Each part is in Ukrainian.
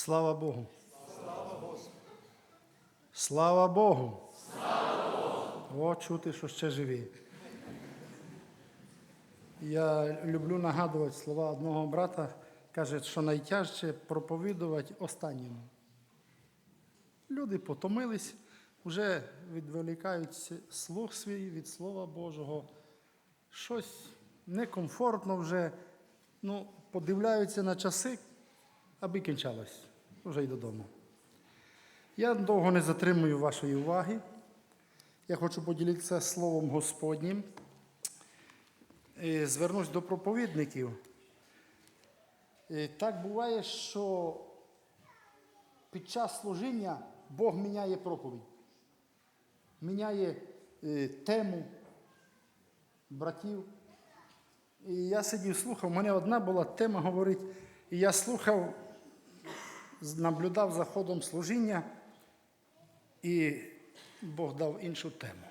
Слава Богу. Слава Богу. О, чути, що ще живі. Я люблю нагадувати слова одного брата, каже, що найтяжче проповідувати останньому. Люди потомились, вже відволікають слух свій від Слова Божого. Щось некомфортно вже, ну, подивляються на часи, аби кінчалось. Вже й додому. Я довго не затримую вашої уваги. Я хочу поділитися Словом Господнім. Звернусь до проповідників. Так буває, що під час служіння Бог міняє проповідь, міняє е, тему братів. І я сидів, слухав, у мене одна була тема говорить, і я слухав, наблюдав за ходом служіння, і Бог дав іншу тему.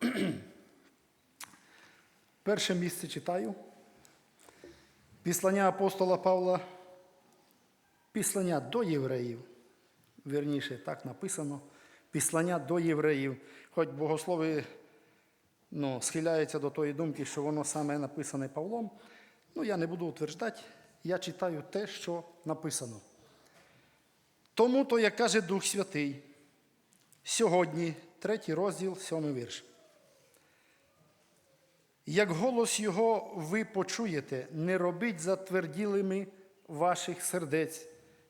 Перше місце читаю. Післання апостола Павла, післання до євреїв. Вірніше, так написано. Післання до євреїв. Хоч богослови ну, схиляються до тої думки, що воно саме написане Павлом. Ну, я не буду утверждати, я читаю те, що написано. Тому то, як каже Дух Святий, сьогодні, третій розділ, сьомий вірш. Як голос Його ви почуєте, не робіть затверділими ваших сердець,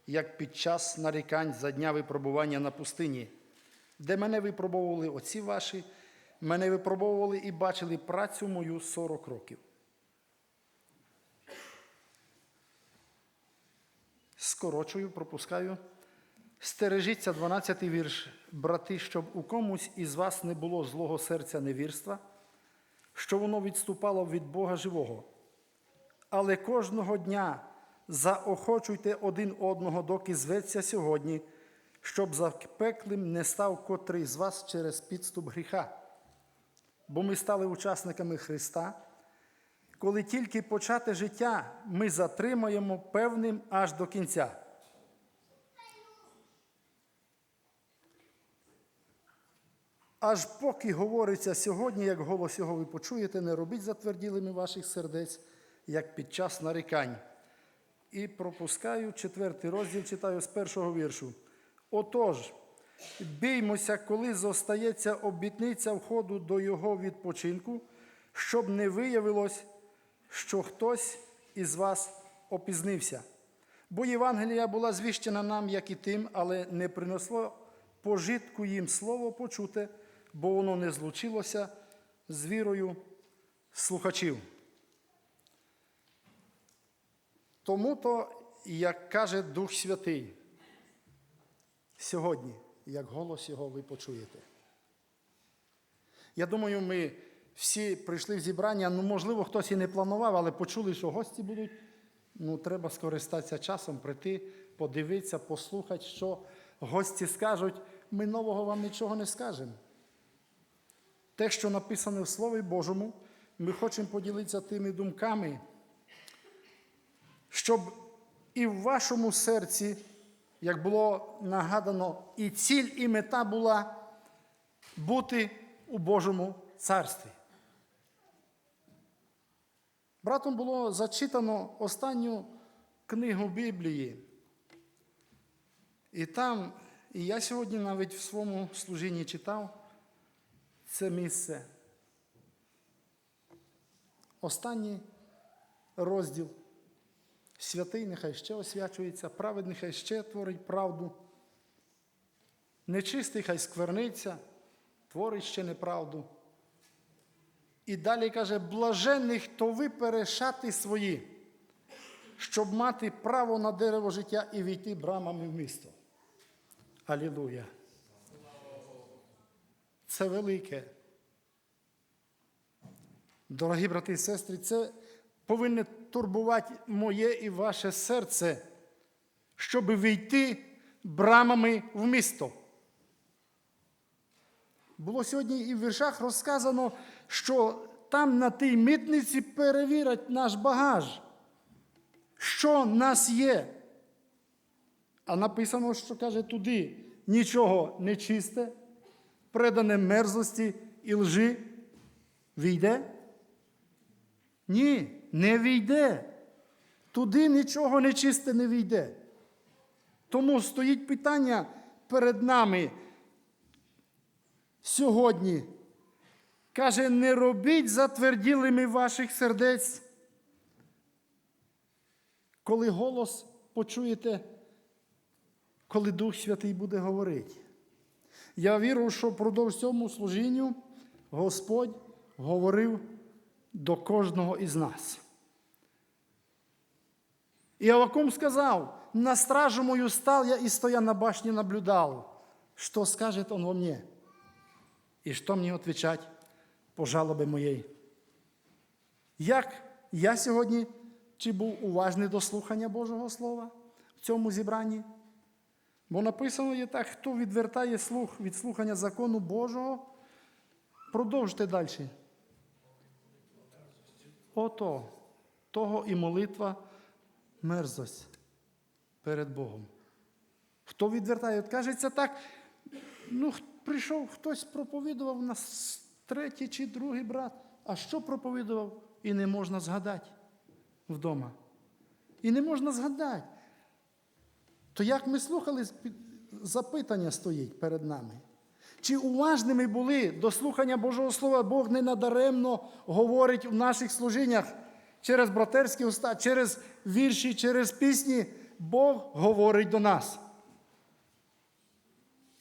як під час нарікань за дня випробування на пустині, де мене випробовували отці ваші, мене випробовували і бачили працю мою 40 років. Скорочую, пропускаю. Стережіться 12 вірш, брати, щоб у комусь із вас не було злого серця невірства, що воно відступало від Бога живого. Але кожного дня заохочуйте один одного, доки зветься сьогодні, щоб запеклим не став котрий з вас через підступ гріха. Бо ми стали учасниками Христа. Коли тільки почати життя, ми затримаємо певним аж до кінця. Аж поки говориться сьогодні, як голос його ви почуєте, не робіть затверділими ваших сердець, як під час нарікань. І пропускаю четвертий розділ, читаю з першого віршу. Отож, біймося, коли зостається обітниця входу до його відпочинку, щоб не виявилось, що хтось із вас опізнився. Бо Євангелія була звіщена нам, як і тим, але не принесло пожитку їм слово почуте, бо воно не злучилося з вірою слухачів. Тому то, як каже Дух Святий, сьогодні, як голос його ви почуєте. Я думаю, ми всі прийшли в зібрання, ну, можливо, хтось і не планував, але почули, що гості будуть. Ну, треба скористатися часом, прийти, подивитися, послухати, що гості скажуть. Ми нового вам нічого не скажемо. Те, що написане в Слові Божому, ми хочемо поділитися тими думками, щоб і в вашому серці, як було нагадано, і ціль, і мета була бути у Божому царстві. Братом було зачитано останню книгу Біблії. І там, і я сьогодні навіть в своєму служінні читав це місце. Останній розділ. Святий нехай ще освячується, праведний хай ще творить правду. Нечистий хай скверниться, творить ще неправду. І далі каже, блаженний, хто випере шати свої, щоб мати право на дерево життя і війти брамами в місто. Алілуя. Це велике. Дорогі брати і сестри, це повинне турбувати моє і ваше серце, щоб війти брамами в місто. Було сьогодні і в віршах розказано, що там на тій митниці перевірять наш багаж, що нас є. А написано, що каже, туди нічого нечисте, предане мерзості і лжи. Війде? Ні, не війде. Туди нічого нечисте не війде. Тому стоїть питання перед нами сьогодні. Каже, не робіть затверділими ваших сердець. Коли голос почуєте, коли Дух Святий буде говорити. Я вірю, що впродовж цьому служінню Господь говорив до кожного із нас. І Авакум сказав, на стражу мою стал я и стоя на башне наблюдал, что скажет он во мне, и что мне отвечать по жалобі моєї. Як я сьогодні чи був уважний до слухання Божого Слова в цьому зібранні? Бо написано є так, хто відвертає слух від слухання закону Божого, продовжте далі. Ото, того і молитва мерзость перед Богом. Хто відвертає? От кажеться так, ну, прийшов хтось проповідував нас третій чи другий брат. А що проповідував? І не можна згадати вдома. І не можна згадати. То як ми слухали, запитання стоїть перед нами. Чи уважними були до слухання Божого Слова, Бог не надаремно говорить в наших служіннях через братерські уста, через вірші, через пісні. Бог говорить до нас.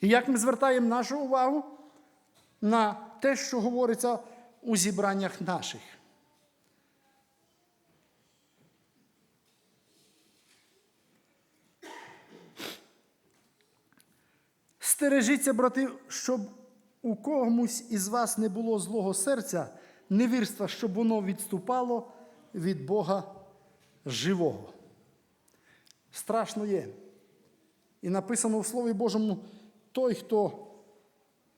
І як ми звертаємо нашу увагу на те, що говориться у зібраннях наших. Стережіться, брати, щоб у комусь із вас не було злого серця, невірства, щоб воно відступало від Бога живого. Страшно є. І написано в Слові Божому: той, хто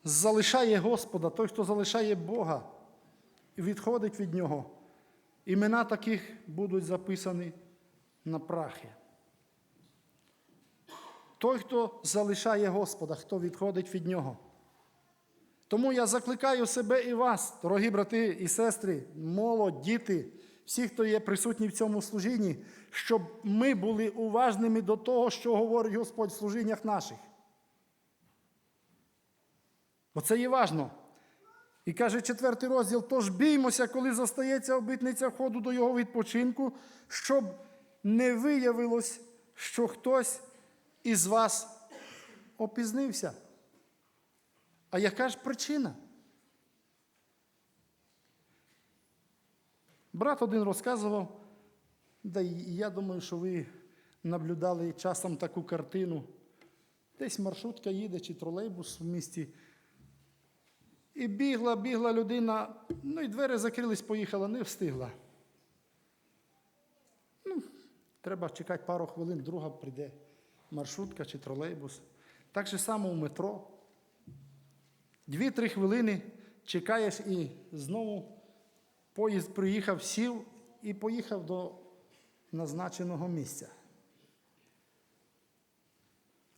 залишає Господа, той, хто залишає Бога і відходить від Нього, імена таких будуть записані на прахи. Той, хто залишає Господа, хто відходить від Нього. Тому я закликаю себе і вас, дорогі брати і сестри, молодь, діти, всі, хто є присутні в цьому служінні, щоб ми були уважними до того, що говорить Господь в служіннях наших. Бо це є важно. І каже четвертий розділ: тож біймося, коли застається обітниця входу до його відпочинку, щоб не виявилось, що хтось із вас опізнився. А яка ж причина? Брат один розказував, да і я думаю, що ви наблюдали часом таку картину. Десь маршрутка їде чи тролейбус в місті. І бігла, бігла людина, ну і двері закрились, поїхала, не встигла. Ну, треба чекати пару хвилин, друга прийде маршрутка чи тролейбус. Так же само у метро. Дві-три хвилини чекаєш і знову поїзд приїхав, сів і поїхав до назначеного місця.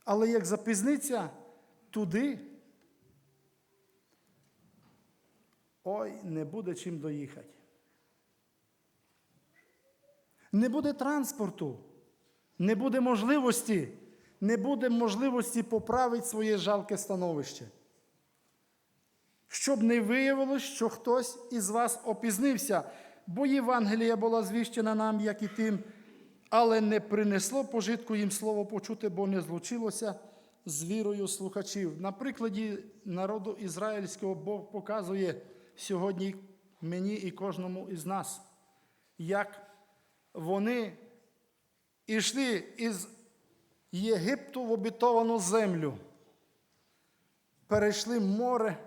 Але як запізниться туди, ой, не буде чим доїхати. Не буде транспорту, не буде можливості, не буде можливості поправити своє жалке становище. Щоб не виявилось, що хтось із вас опізнився, бо Євангелія була звіщена нам, як і тим, але не принесло пожитку їм слово почути, бо не злучилося з вірою слухачів. На прикладі народу ізраїльського Бог показує сьогодні мені і кожному із нас, як вони йшли із Єгипту в обітовану землю, перейшли море,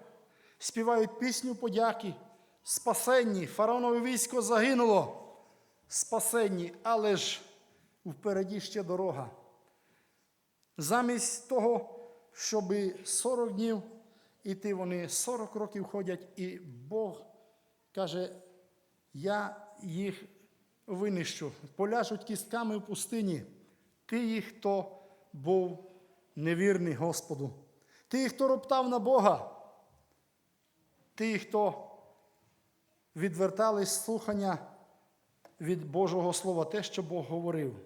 співають пісню подяки, спасенні, фараонове військо загинуло, спасенні, але ж впереді ще дорога. Замість того, щоб 40 днів іти, вони 40 років ходять, і Бог каже, я їх винищу, поляжуть кістками в пустині. Ти, хто був невірний Господу, ти, хто роптав на Бога, ти, хто відвертались слухання від Божого Слова, те, що Бог говорив.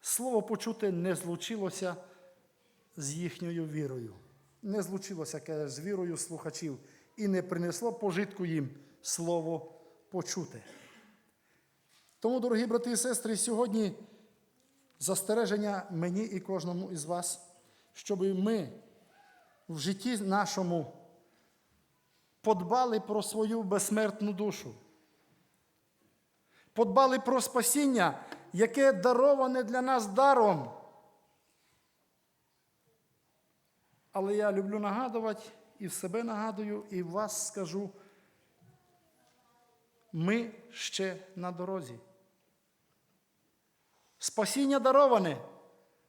Слово почуте не злучилося з їхньою вірою. Не злучилося з вірою слухачів і не принесло пожитку їм слово почуте. Тому, дорогі брати і сестри, сьогодні застереження мені і кожному із вас, щоб ми в житті нашому подбали про свою безсмертну душу, подбали про спасіння, яке дароване для нас даром. Але я люблю нагадувати і в себе нагадую, і в вас скажу, ми ще на дорозі. Спасіння дароване.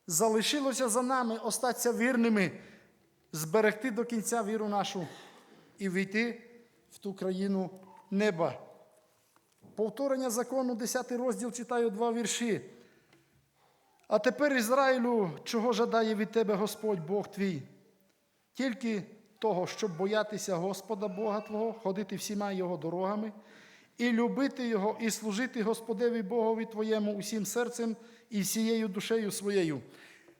Залишилося за нами остатися вірними, зберегти до кінця віру нашу і війти в ту країну неба. Повторення закону, 10 розділ читаю два вірші. А тепер, Ізраїлю, чого жадає від тебе Господь Бог твій? Тільки того, щоб боятися Господа Бога Твого, ходити всіма Його дорогами, і любити Його, і служити Господеві Богові Твоєму усім серцем і всією душею своєю,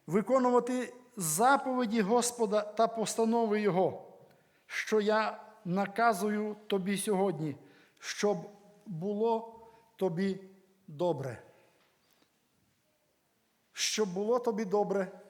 виконувати заповіді Господа та постанови Його, що я наказую тобі сьогодні, щоб було тобі добре. Щоб було тобі добре,